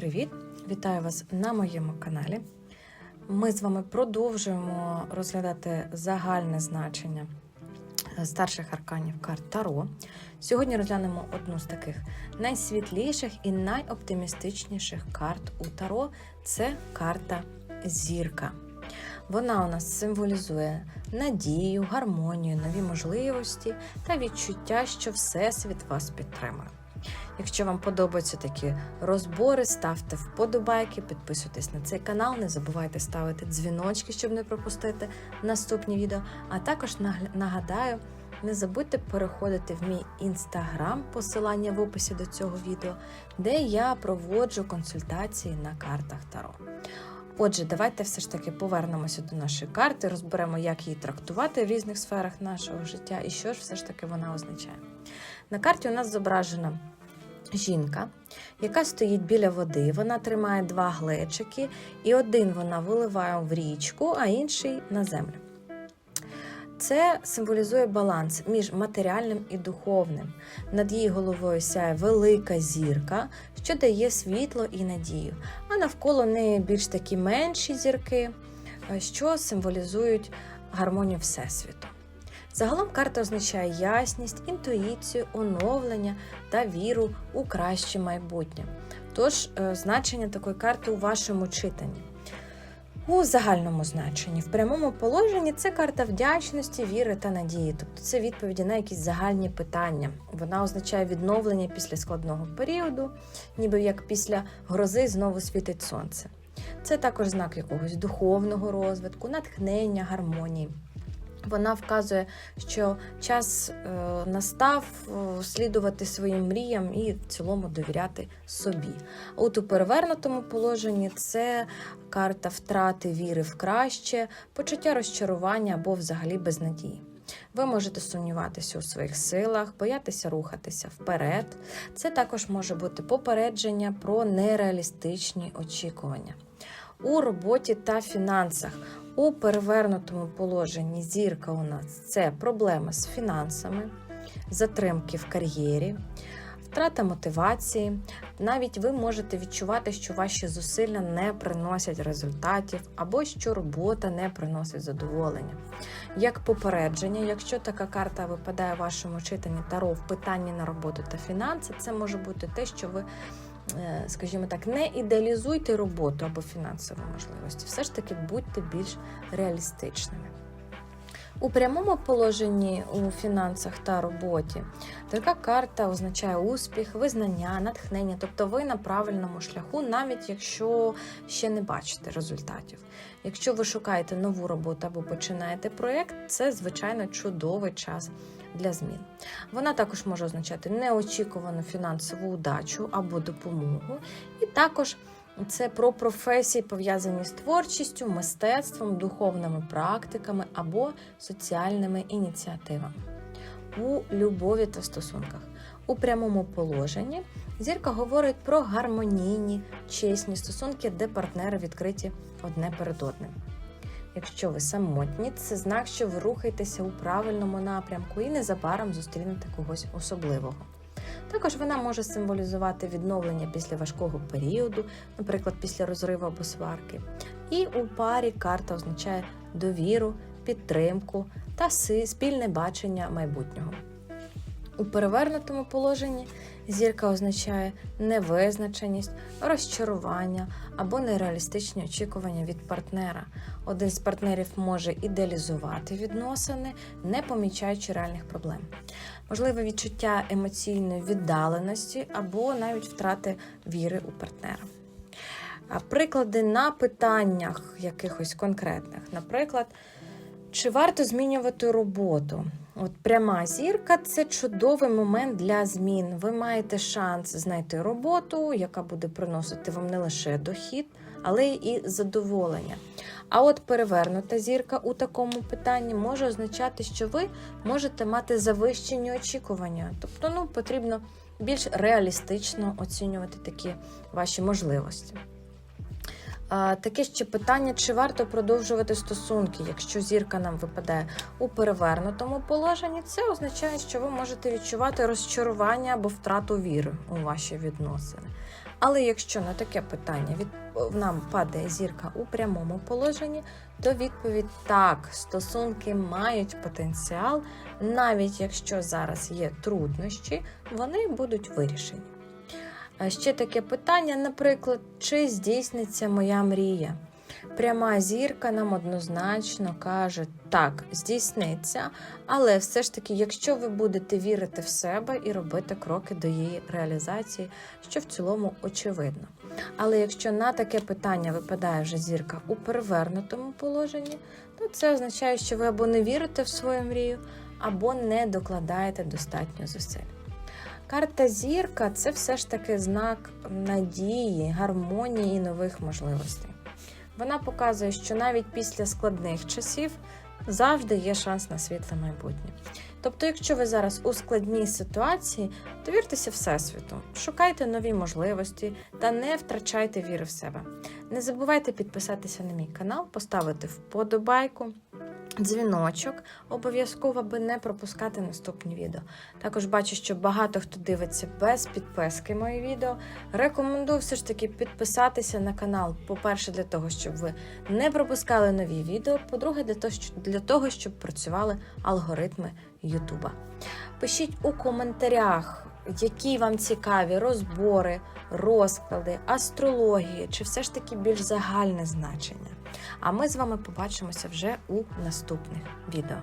привіт! Вітаю вас на моєму каналі. Ми з вами продовжуємо розглядати загальне значення старших арканів карт Таро. Сьогодні розглянемо одну з таких найсвітліших і найоптимістичніших карт у Таро це карта Зірка. Вона у нас символізує надію, гармонію, нові можливості та відчуття, що Всесвіт вас підтримує. Якщо вам подобаються такі розбори, ставте вподобайки, підписуйтесь на цей канал, не забувайте ставити дзвіночки, щоб не пропустити наступні відео. А також нагадаю, не забудьте переходити в мій інстаграм, посилання в описі до цього відео, де я проводжу консультації на картах Таро. Отже, давайте все ж таки повернемося до нашої карти, розберемо, як її трактувати в різних сферах нашого життя і що ж все ж таки вона означає. На карті у нас зображена жінка, яка стоїть біля води. Вона тримає два глечики, і один вона виливає в річку, а інший на землю. Це символізує баланс між матеріальним і духовним. Над її головою сяє велика зірка, що дає світло і надію. А навколо неї більш такі менші зірки, що символізують гармонію Всесвіту. Загалом карта означає ясність, інтуїцію, оновлення та віру у краще майбутнє. Тож, е, значення такої карти у вашому читанні. У загальному значенні, в прямому положенні, це карта вдячності, віри та надії, тобто це відповіді на якісь загальні питання. Вона означає відновлення після складного періоду, ніби як після грози знову світить сонце. Це також знак якогось духовного розвитку, натхнення, гармонії. Вона вказує, що час е, настав е, слідувати своїм мріям і в цілому довіряти собі. От у перевернутому положенні це карта втрати віри в краще, почуття розчарування або взагалі безнадії. Ви можете сумніватися у своїх силах, боятися рухатися вперед. Це також може бути попередження про нереалістичні очікування. У роботі та фінансах у перевернутому положенні зірка у нас це проблеми з фінансами, затримки в кар'єрі, втрата мотивації. Навіть ви можете відчувати, що ваші зусилля не приносять результатів, або що робота не приносить задоволення. Як попередження, якщо така карта випадає в вашому читанні таро в питанні на роботу та фінанси, це може бути те, що ви скажімо так, не ідеалізуйте роботу або фінансові можливості. Все ж таки будьте більш реалістичними. У прямому положенні у фінансах та роботі така карта означає успіх, визнання, натхнення, тобто ви на правильному шляху, навіть якщо ще не бачите результатів. Якщо ви шукаєте нову роботу або починаєте проєкт, це звичайно чудовий час для змін. Вона також може означати неочікувану фінансову удачу або допомогу, і також це про професії, пов'язані з творчістю, мистецтвом, духовними практиками або соціальними ініціативами. У любові та стосунках. У прямому положенні зірка говорить про гармонійні, чесні стосунки, де партнери відкриті одне перед одним. Якщо ви самотні, це знак, що ви рухаєтеся у правильному напрямку і незабаром зустрінете когось особливого. Також вона може символізувати відновлення після важкого періоду, наприклад, після розриву або сварки. І у парі карта означає довіру, підтримку та спільне бачення майбутнього. У перевернутому положенні зірка означає невизначеність, розчарування або нереалістичні очікування від партнера. Один з партнерів може ідеалізувати відносини, не помічаючи реальних проблем. Можливе відчуття емоційної віддаленості або навіть втрати віри у партнера. Приклади на питаннях якихось конкретних, наприклад, чи варто змінювати роботу? От пряма зірка це чудовий момент для змін. Ви маєте шанс знайти роботу, яка буде приносити вам не лише дохід, але і задоволення. А от перевернута зірка у такому питанні може означати, що ви можете мати завищені очікування. Тобто, ну потрібно більш реалістично оцінювати такі ваші можливості. Таке ще питання: чи варто продовжувати стосунки, якщо зірка нам випадає у перевернутому положенні, це означає, що ви можете відчувати розчарування або втрату віри у ваші відносини. Але якщо на таке питання від нам падає зірка у прямому положенні, то відповідь так, стосунки мають потенціал, навіть якщо зараз є труднощі, вони будуть вирішені. Ще таке питання, наприклад, чи здійсниться моя мрія? Пряма зірка нам однозначно каже, так, здійсниться, але все ж таки, якщо ви будете вірити в себе і робити кроки до її реалізації, що в цілому очевидно. Але якщо на таке питання випадає вже зірка у перевернутому положенні, то це означає, що ви або не вірите в свою мрію, або не докладаєте достатньо зусиль. Карта зірка це все ж таки знак надії, гармонії і нових можливостей. Вона показує, що навіть після складних часів завжди є шанс на світле майбутнє. Тобто, якщо ви зараз у складній ситуації, то віртеся Всесвіту, шукайте нові можливості та не втрачайте віри в себе. Не забувайте підписатися на мій канал, поставити вподобайку. Дзвіночок обов'язково, аби не пропускати наступні відео. Також бачу, що багато хто дивиться без підписки мої відео. Рекомендую все ж таки підписатися на канал. По-перше, для того, щоб ви не пропускали нові відео. По-друге, для того, щоб працювали алгоритми Ютуба. Пишіть у коментарях, які вам цікаві розбори, розклади, астрології, чи все ж таки більш загальне значення. А ми з вами побачимося вже у наступних відео.